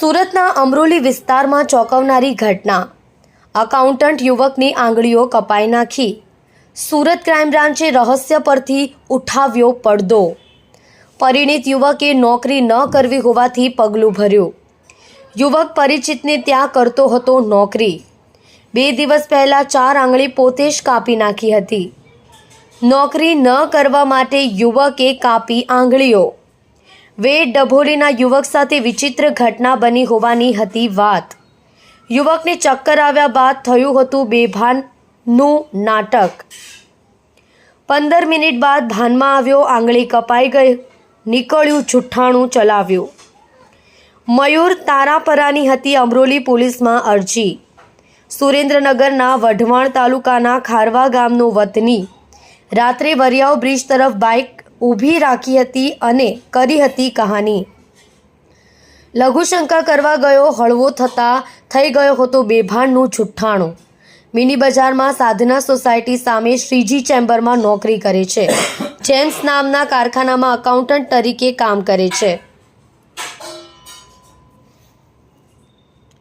સુરતના અમરોલી વિસ્તારમાં ચોંકાવનારી ઘટના. અકાઉન્ટન્ટ યુવકની આંગળીઓ કપાઈ નાખી. સુરત ક્રાઇમ બ્રાન્ચે રહસ્ય પરથી ઉઠાવ્યો પડદો. પરિણીત યુવકે નોકરી ન કરવી હોવાથી પગલું ભર્યું. યુવક પરિચિતને ત્યાં કરતો હતો નોકરી. બે દિવસ પહેલાં ચાર આંગળી પોતે જ કાપી નાખી હતી. નોકરી ન કરવા માટે યુવકે કાપી આંગળીઓ. વેડ ડભોલીના યુવક સાથે વિચિત્ર ઘટના બની હોવાની હતી વાત. યુવકને ચક્કર આવ્યા બાદ થયું હતું બેભાનનું નાટક. પંદર મિનિટ બાદ ભાનમાં આવ્યો, આંગળી કપાઈ ગઈ, નીકળ્યું, જુઠ્ઠાણું ચલાવ્યું. મયુર તારાપરાની હતી અમરોલી પોલીસમાં અરજી. સુરેન્દ્રનગરના વઢવાણ તાલુકાના ખારવા ગામનો વતની. રાત્રે વરિયાવ બ્રિજ તરફ બાઇક ઊભી રાખી હતી અને કરી હતી કહાની. લઘુશંકા કરવા ગયો, હળવો થતાં થઈ ગયો હતો બેભાનનું છુઠ્ઠાણું મિની બજારમાં સાધના સોસાયટી સામે શ્રીજી ચેમ્બરમાં નોકરી કરે છે. જેમ્સ નામના કારખાનામાં અકાઉન્ટન્ટ તરીકે કામ કરે છે.